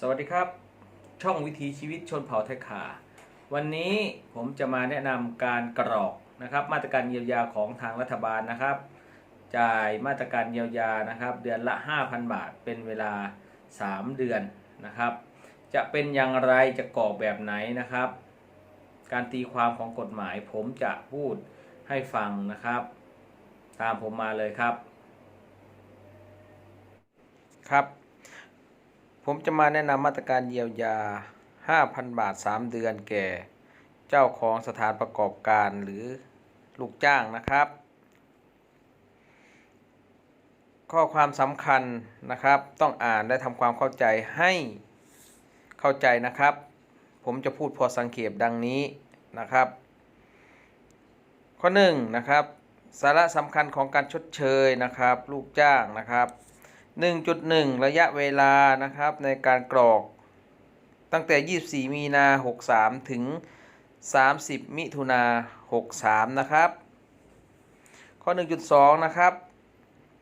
สวัสดีครับ ช่องวิถีชีวิตชนเผ่าไทยขา วันนี้ผมจะมาแนะนำการกรอกนะครับ มาตรการเยียวยาของทางรัฐบาลนะครับ จ่ายมาตรการเยียวยานะครับ เดือนละ 5,000 บาท เป็นเวลา 3 เดือนนะครับ จะเป็นอย่างไรจะกรอกแบบไหนนะครับ การตีความของกฎหมายผมจะพูดให้ฟังนะครับ ตามผมมาเลยครับ ครับ ผมจะมาแนะนำมาตรการเยียวยา 5,000 บาท 3 เดือนแก่ เจ้าของสถานประกอบการหรือลูกจ้างนะครับ ข้อความสำคัญนะครับ ต้องอ่านและทำความเข้าใจให้เข้าใจนะครับ ผมจะพูดพอสังเขปดังนี้นะครับ ข้อ1นะครับ สาระสำคัญของการชดเชยนะครับ ลูกจ้างนะครับ 1.1 ระยะเวลานะครับในการกรอกตั้งแต่ 24 มีนา 63 ถึง 30 มิถุนา 63 นะครับ ข้อ 1.2 นะครับ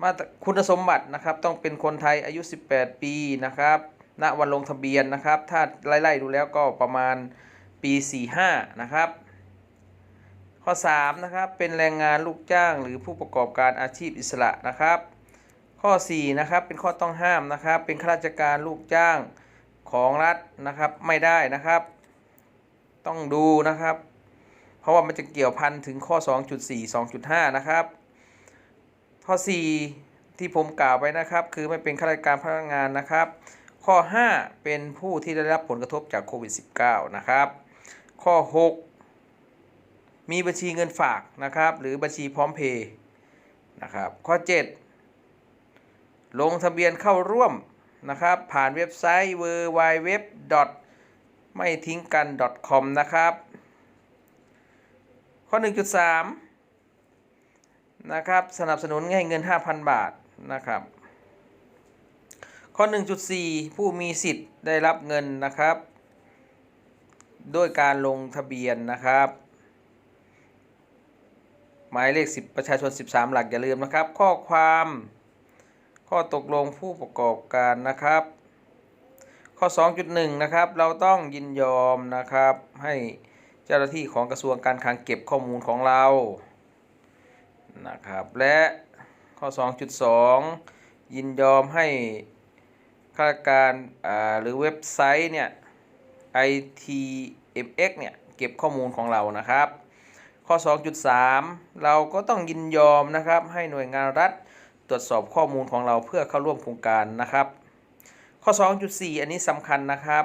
มาคุณสมบัตินะครับต้องเป็นคนไทยอายุ 18 ปีนะครับ ณ วันลงทะเบียนนะครับ ถ้าไล่ๆดูแล้วก็ประมาณปี 45 นะครับ ข้อ 3 นะครับ เป็นแรงงานลูกจ้างหรือผู้ประกอบการอาชีพอิสระนะครับ ข้อ4นะครับเป็นข้อต้องห้ามนะครับ เป็นข้าราชการลูกจ้างของรัฐนะครับไม่ได้นะครับ ต้องดูนะครับ เพราะว่ามันจะเกี่ยวพันถึงข้อ 2.4 2.5 นะครับ ข้อ 4 ที่ผมกล่าวไว้นะครับ คือไม่เป็นข้าราชการพนักงานนะครับ ข้อ 5 เป็นผู้ที่ได้รับผลกระทบจากโควิด -19 นะครับ ข้อ 6 มีบัญชีเงินฝากนะครับ หรือบัญชีพร้อมเพย์นะครับ ข้อ 7 ลงทะเบียนเข้าร่วมนะครับ ผ่านเว็บไซต์ w w w ไม่ทิ้งกัน .com นะครับ ข้อ 1.3 นะครับ สนับสนุนให้เงิน 5,000 บาทนะครับ ข้อ 1.4 ผู้มีสิทธิ์ได้รับเงินนะครับ ด้วยการลงทะเบียนนะครับ หมายเลข 10 ประชาชน 13 หลักอย่าลืมนะครับ ข้อความ ข้อตกลงผู้ประกอบการนะครับ ข้อ 2.1 นะครับ เราต้องยินยอมนะครับ ให้เจ้าหน้าที่ของกระทรวงการคลังเก็บข้อมูลของเรานะครับ และข้อ 2.2 ยินยอมให้ข้าราชการอ่าหรือเว็บไซต์เนี่ย ITMX เนี่ยเก็บข้อมูลของเรานะครับ ข้อ 2.3 เราก็ต้องยินยอมนะครับให้หน่วยงานรัฐ ตรวจสอบข้อมูลของเราเพื่อเข้าร่วมโครงการนะครับ ข้อ 2.4 อันนี้สำคัญนะครับ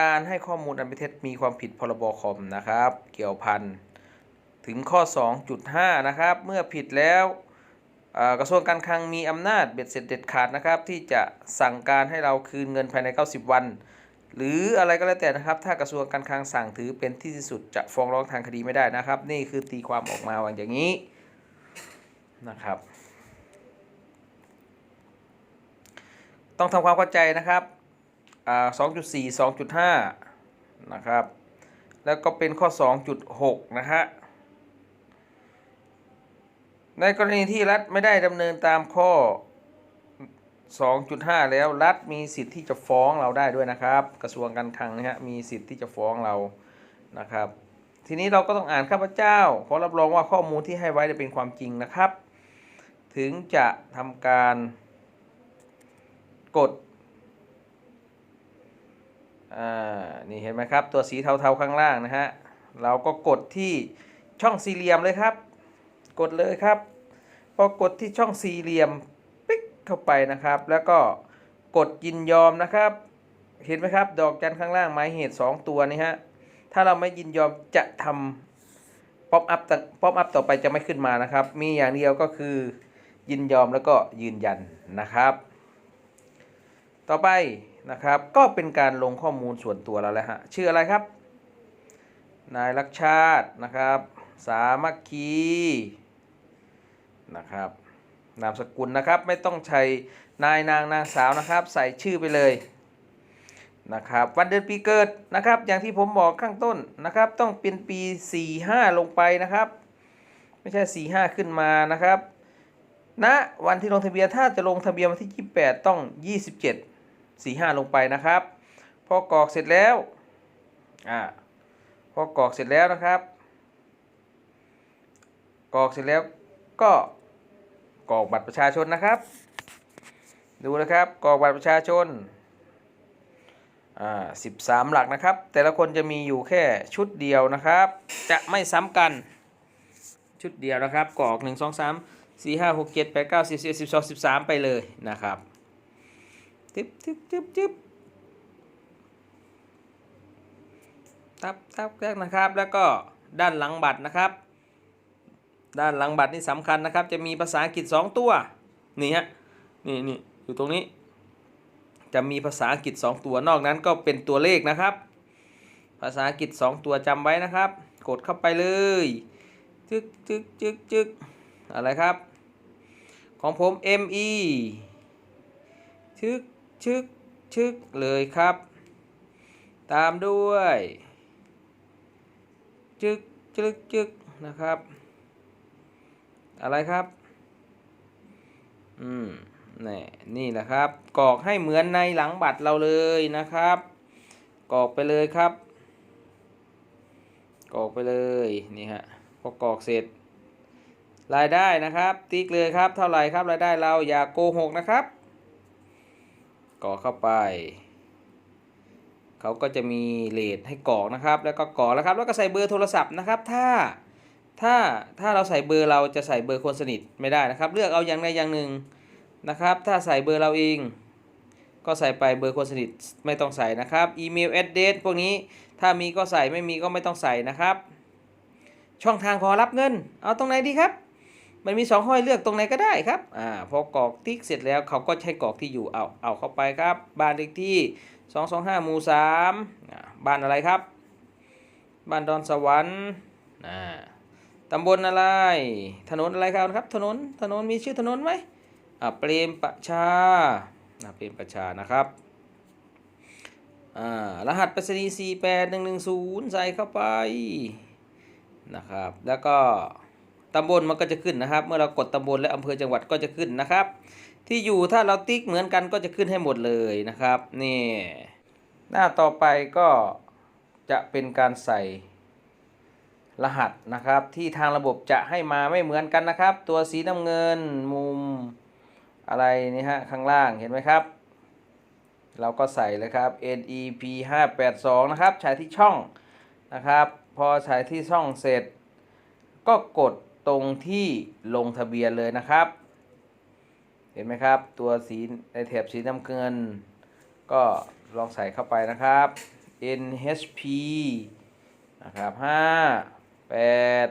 การให้ข้อมูลอันเป็นเท็จมีความผิดพรบคอมนะครับ เกี่ยวพันถึงข้อ 2.5 นะครับ เมื่อผิดแล้วกระทรวงการคลังมีอำนาจเบ็ดเสร็จเด็ดขาดนะครับ ที่จะสั่งการให้เราคืนเงินภายใน 90 วัน หรืออะไรก็แล้วแต่นะครับ ถ้ากระทรวงการคลังสั่งถือเป็นที่สิ้นสุดจะฟ้องร้องทางคดีไม่ได้นะครับ นี่คือตีความออกมาว่าอย่างนี้นะครับ ต้องทำความเข้าใจนะครับอ่า2.4 2.5นะครับ แล้วก็เป็นข้อ2.6นะฮะ ในกรณีที่รัฐไม่ได้ดำเนินตามข้อ 2.5 แล้วรัฐมีสิทธิ์ที่จะฟ้องเราได้ด้วยนะครับ กระทรวงการคลังนะฮะมีสิทธิ์ที่จะฟ้องเรานะครับ ทีนี้เราก็ต้องอ่านข้าพเจ้าขอรับรองว่าข้อมูลที่ให้ไว้เป็นความจริงนะครับ ถึงจะทำการ กดอ่านี่เห็นไหมครับ ตัวสีเทาๆข้างล่างนะฮะ เราก็กดที่ช่องสี่เหลี่ยมเลยครับ กดเลยครับ พอกดที่ช่องสี่เหลี่ยมปิ๊กเข้าไปนะครับ แล้วก็กดยินยอมนะครับ เห็นไหมครับ ดอกจันข้างล่างหมายเหตุ 2 ตัวนี้ฮะ ถ้าเราไม่ยินยอมจะทำป๊อปอัพป๊อปอัพต่อไปจะไม่ขึ้นมานะครับ มีอย่างเดียวก็คือยินยอมแล้วก็ยืนยันนะครับ ต่อไปนะครับก็เป็นการลงข้อมูลส่วนตัวแล้วแหละฮะชื่ออะไรครับ นายลักชาตินะครับ สามัคคีนะครับนามสกุลนะครับไม่ต้องใช้นายนางนางสาวนะครับ ใส่ชื่อไปเลยนะครับวันเดือนปีเกิดนะครับอย่างที่ผมบอกข้างต้นนะครับต้องเป็นปี 45 ลงไปนะครับ ไม่ใช่ 45 ขึ้นมานะครับณวันที่ลงทะเบียนถ้าจะลงทะเบียนวันที่ 28 ต้อง 27 สี่ห้าลงไปนะครับ พอกรอกเสร็จแล้วอ่าพอกรอกเสร็จแล้วนะครับกรอกเสร็จแล้วก็กรอกบัตรประชาชนนะครับ ดูนะครับกรอกบัตรประชาชนอ่าสิบสามหลักนะครับ แต่ละคนจะมีอยู่แค่ชุดเดียวนะครับ จะไม่ซ้ำกันชุดเดียวนะครับกรอกหนึ่งสองสามสี่ห้าหกเจ็ดแปดเก้าสิบสิบเอ็ดสิบสองสิบสามไปเลยนะครับ จึ๊บจึ๊บจึ๊บจึ๊บตับตับแรกนะครับ แล้วก็ด้านหลังบัตรนะครับ ด้านหลังบัตรนี่สำคัญนะครับ จะมีภาษาอังกฤษสองตัวนี่ฮะนี่นี่อยู่ตรงนี้ จะมีภาษาอังกฤษ 2 ตัวนอกนั้นก็เป็นตัวเลขนะครับ ภาษาอังกฤษ 2 ตัวจำไว้นะครับ กดเข้าไปเลยจึกจึกจึกจึกอะไรครับ ของผม ME ชึก ชึกชึกเลยครับ ตามด้วยจึกจึกจึกนะครับ อะไรครับ อืมนี่นี่แหละครับกรอกให้เหมือนในหลังบัตรเราเลยนะครับกรอกไปเลยครับกรอกไปเลยนี่ฮะพอกรอกเสร็จ รายได้นะครับ ติ๊กเลยครับ เท่าไหร่ครับรายได้เราอย่าโกหกนะครับ กรอกเข้าไป เขาก็จะมีเลทให้กรอกนะครับ แล้วก็กรอกแล้วครับ แล้วก็ใส่เบอร์โทรศัพท์นะครับ ถ้า ถ้า ถ้าเราใส่เบอร์เราจะใส่เบอร์คนสนิทไม่ได้นะครับ เลือกเอาอย่างใดอย่างหนึ่งนะครับ ถ้าใส่เบอร์เราเอง ก็ใส่ไปเบอร์คนสนิทไม่ต้องใส่นะครับ อีเมลแอดเดสพวกนี้ ถ้ามีก็ใส่ไม่มีก็ไม่ต้องใส่นะครับ ช่องทางขอรับเงิน เอาตรงไหนดีครับ มันมีสองห้อยเลือกตรงไหนก็ได้ครับอ่าพอกรอกติ๊กเสร็จแล้วเขาก็ใช้กรอกที่อยู่เอาเอาเข้าไปครับบ้านเลขที่ 225หมู่3อ่าบ้านอะไรครับ บ้านดอนสวรรค์อ่าตำบลอะไร ถนนอะไรครับครับ ถนนถนนมีชื่อถนนไหมอ่าเปรมประชาอ่าเปรมประชานะครับอ่ารหัสไปรษณีย์48110 ใส่เข้าไปนะครับ แล้วก็ ตำบลมันก็จะขึ้นนะครับ เมื่อเรากดตำบลและอำเภอจังหวัดก็จะขึ้นนะครับ ที่อยู่ถ้าเราติ๊กเหมือนกันก็จะขึ้นให้หมดเลยนะครับนี่หน้าต่อไปก็จะเป็นการใส่รหัสนะครับ ที่ทางระบบจะให้มาไม่เหมือนกันนะครับ ตัวสีน้ำเงินมุมอะไรนี่ฮะข้างล่างเห็นไหมครับ เราก็ใส่เลยครับ NEP 582นะครับใช้ที่ช่องนะครับ พอใช้ที่ช่องเสร็จ ก็กด ตรงที่ลงทะเบียนเลยนะครับ เห็นไหมครับ ตัวสีในแถบสีน้ำเงิน ก็ลองใส่เข้าไปนะครับ NHP นะครับ5 8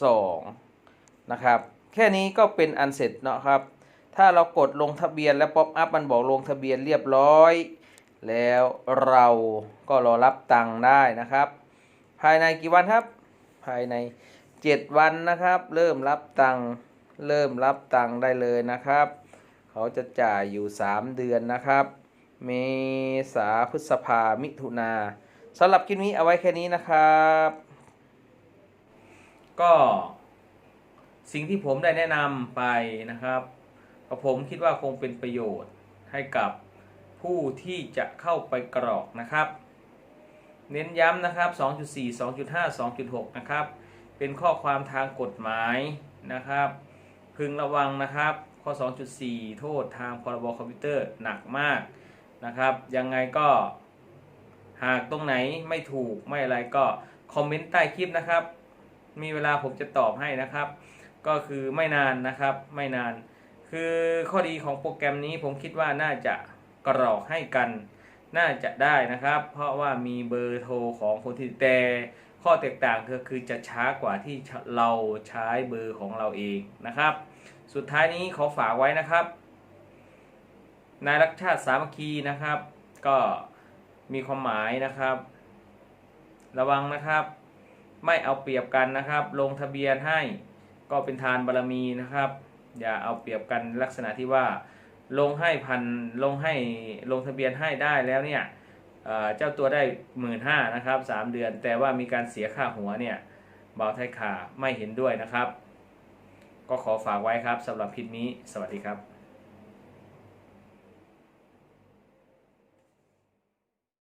2นะครับ แค่นี้ก็เป็นอันเสร็จเนาะครับ ถ้าเรากดลงทะเบียนแล้วป๊อปอัพมันบอกลงทะเบียนเรียบร้อย แล้วเราก็รอรับตังค์ได้นะครับ ภายในกี่วันครับ ภายใน 7วันนะครับ เริ่มรับตังค์เริ่มรับตังค์ได้เลยนะครับ เขาจะจ่ายอยู่ 3 เดือนนะครับ เมษาพฤษภามิถุนาสำหรับคลิปนี้เอาไว้แค่นี้นะครับ ก็สิ่งที่ผมได้แนะนำไปนะครับก็ผมคิดว่าคงเป็นประโยชน์ให้กับผู้ที่จะเข้าไปกรอกนะครับ เน้นย้ำนะครับ 2.4 2.5 2.6 นะครับ เป็นข้อความทางกฎหมายนะครับ พึงระวังนะครับ ข้อ 2.4 โทษทางพรบคอมพิวเตอร์หนักมากนะครับ ยังไงก็หากตรงไหนไม่ถูกไม่อะไรก็คอมเมนต์ใต้คลิปนะครับ มีเวลาผมจะตอบให้นะครับ ก็คือไม่นานนะครับไม่นาน คือข้อดีของโปรแกรมนี้ผมคิดว่าน่าจะกรอกให้กัน น่าจะได้นะครับ เพราะว่ามีเบอร์โทรของคนที่แต่ ข้อแตกต่างก็คือจะช้ากว่าที่เราใช้เบอร์ของเราเองนะครับ สุดท้ายนี้ขอฝากไว้นะครับนายรักชาติสามัคคีนะครับ ก็มีความหมายนะครับ ระวังนะครับ ไม่เอาเปรียบกันนะครับ ลงทะเบียนให้ก็เป็นทานบารมีนะครับ อย่าเอาเปรียบกันลักษณะที่ว่า ลงให้พันลงให้ลงทะเบียนให้ได้แล้วเนี่ย เจ้าตัวได้หมื่นห้านะครับสามเดือน แต่ว่ามีการเสียค่าหัวเนี่ยเบาไทยขาไม่เห็นด้วยนะครับ ก็ขอฝากไว้ครับสำหรับคลิปนี้ สวัสดีครับ